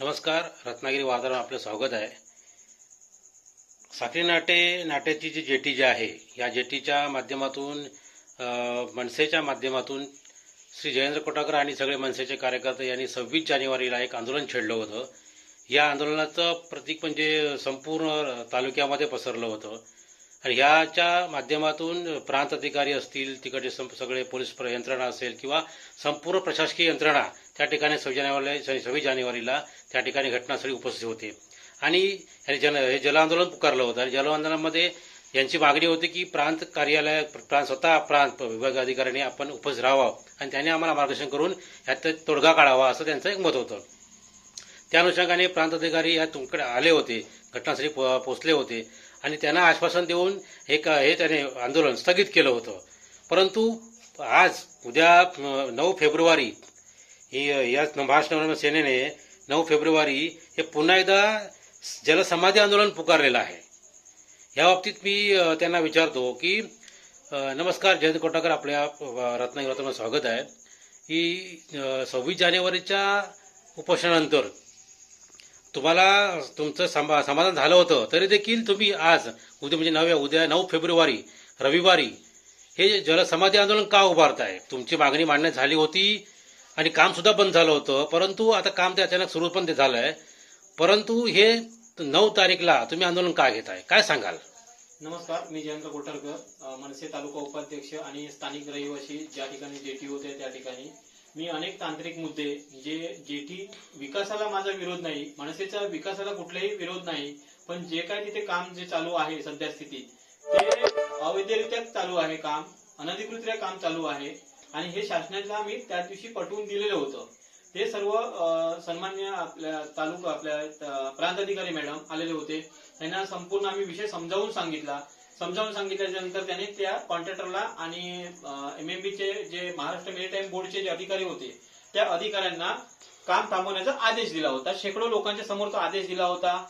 नमस्कार रत्नागिरी वार्तावर आपलं स्वागत आहे. साखरी नाटे नाट्याची जी जेटी जी आहे या जेटीच्या माध्यमातून मनसेच्या माध्यमातून श्री जयेंद्र कोटाकर आणि सगळे मनसेचे कार्यकर्ते यांनी सव्वीस जानेवारीला एक आंदोलन छेडलं होतं. या आंदोलनाचं प्रतीक म्हणजे संपूर्ण तालुक्यामध्ये पसरलं होतं. आणि ह्याच्या माध्यमातून प्रांत अधिकारी असतील तिकडचे सं- सगळे पोलीस प्र- यंत्रणा असेल किंवा संपूर्ण प्रशासकीय यंत्रणा त्या ठिकाणी सव्वीस जानेवारीला सव्वीस जानेवारीला त्या ठिकाणी घटनास्थळी उपस्थित होते. आणि यांनी जन हे जलआंदोलन पुकारलं होतं. आणि जलआंदोलनामध्ये यांची मागणी होती की प्रांत कार्यालय प्रांत स्वतः प्रांत विभाग अधिकाऱ्यांनी आपण उपस्थित राहावं आणि त्यांनी आम्हाला मार्गदर्शन करून ह्यात तोडगा काढावा असं त्यांचं एक मत होतं. त्या अनुषंगाने प्रांत अधिकारी या तुमकडे आले होते घटनास्थळी पो- पोचले होते आणि त्यांना आश्वासन देऊन एक हे त्याने आंदोलन स्थगित केलं होतं. परंतु आज उद्या नऊ फेब्रुवारी ही याच महाराष्ट्र सेनेने नऊ फेब्रुवारी हे पुन्हा एकदा जलसमाधी आंदोलन पुकारलेलं आहे या बाबतीत मी त्यांना विचारतो की नमस्कार जयंत कोटाकर आपल्या अ, स्वागत आहे की सव्वीस जानेवारीच्या उपोषणानंतर तुम्हाला तुमचं समा समाधान झालं होतं तरी देखील तुम्ही आज उद्या म्हणजे नव्या उद्या नऊ फेब्रुवारी रविवारी हे जलसमाधी आंदोलन का उभारताय तुमची मागणी मांडण्यात झाली होती आणि काम सुद्धा बंद झालं होतं. परंतु आता काम ते अचानक सुरू पण ते झालंय. परंतु हे नऊ तारीखला तुम्ही आंदोलन का घेताय? काय सांगाल? नमस्कार मी जयंत कोठारकर मनसे तालुका उपाध्यक्ष आणि स्थानिक रहिवासी ज्या ठिकाणी जेटी होते त्या ठिकाणी. मी अनेक तांत्रिक मुद्दे जे जेटी विकासाला माझा विरोध नाही मनसेच्या विकासाला कुठलाही विरोध नाही पण जे काय तिथे काम जे चालू आहे सध्या स्थितीत ते अवैधरित्या चालू आहे काम अनधिकृतरित्या काम चालू आहे. आणि हे शासनाला आम्ही त्या दिवशी पटवून दिलेलं होतं. ते सर्व सन्मान्य आपल्या तालुका आपल्या प्रांताधिकारी मॅडम आलेले होते. त्यांना संपूर्ण आम्ही विषय समजावून सांगितला. समजावून सांगितल्याच्या नंतर त्यांनी त्या कॉन्ट्रॅक्टरला आणि एम एम चे जे महाराष्ट्र मेरीटाईम बोर्डचे जे अधिकारी होते त्या अधिकाऱ्यांना काम थांबवण्याचा आदेश दिला होता. शेकडो लोकांच्या समोर तो आदेश दिला होता.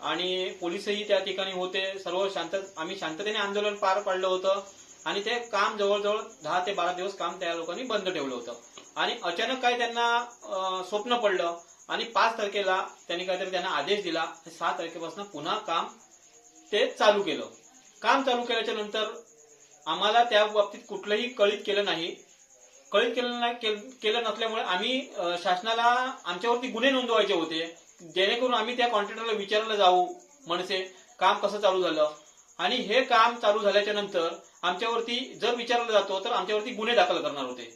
आणि पोलीसही त्या ठिकाणी होते. सर्व शांत आम्ही शांततेने आंदोलन पार पाडलं होतं. आणि ते काम जवळजवळ दहा ते बारा दिवस काम त्या लोकांनी बंद ठेवलं होतं. आणि अचानक काय त्यांना स्वप्न पडलं आणि पाच तारखेला त्यांनी काहीतरी त्यांना आदेश दिला. आणि सहा तारखेपासून पुन्हा काम ते चालू केलं. काम चालू केल्याच्यानंतर आम्हाला त्या बाबतीत कुठलंही कळीत केलं नाही. कळीत केलं नाही केल- केलं नसल्यामुळे आम्ही शासनाला आमच्यावरती गुन्हे नोंदवायचे होते. जेणेकरून आम्ही त्या कॉन्ट्रॅक्टरला विचारायला जाऊ मनसे काम कसं चालू झालं. आणि हे काम चालू झाल्याच्यानंतर आमच्यावरती जर विचारलं जातो तर आमच्यावरती गुन्हे दाखल करणार होते.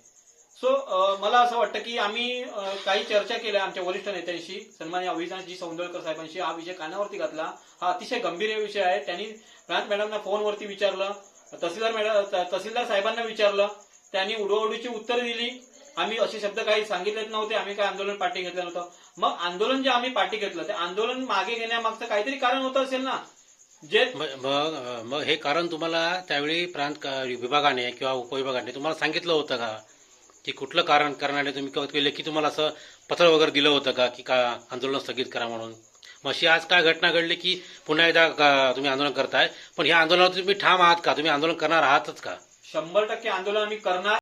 सो मला असं वाटतं की आम्ही काही चर्चा केल्या आमच्या वरिष्ठ नेत्यांशी सन्मान्य अविनाशजी सौंदळकर साहेबांशी. हा विषय कानावरती घातला. हा अतिशय गंभीर विषय आहे. त्यांनी प्रांत मॅडमना फोनवरती विचारलं तहसीलदार मॅडम तहसीलदार साहेबांना विचारलं. त्यांनी उडवाउडीची उत्तरं दिली. आम्ही असे शब्द काही सांगितलेच नव्हते. आम्ही काय आंदोलन पाठी घेतलं नव्हतं. मग आंदोलन जे आम्ही पाठी घेतलं ते आंदोलन मागे घेण्यामागचं काहीतरी कारण होतं असेल ना? जे मग मग हे कारण तुम्हाला त्यावेळी प्रांत विभागाने किंवा उपविभागाने तुम्हाला सांगितलं होतं का? की कुठलं कारण करणारे तुम्ही केलं? की तुम्हाला असं पत्र वगैरे दिलं होतं का? की का आंदोलन स्थगित करा म्हणून? मग अशी आज काय घटना घडली की पुन्हा एकदा तुम्ही आंदोलन करताय? पण ह्या आंदोलनात तुम्ही ठाम आहात का? तुम्ही आंदोलन करणार आहातच का? शंभर टक्के आंदोलन आम्ही करणार.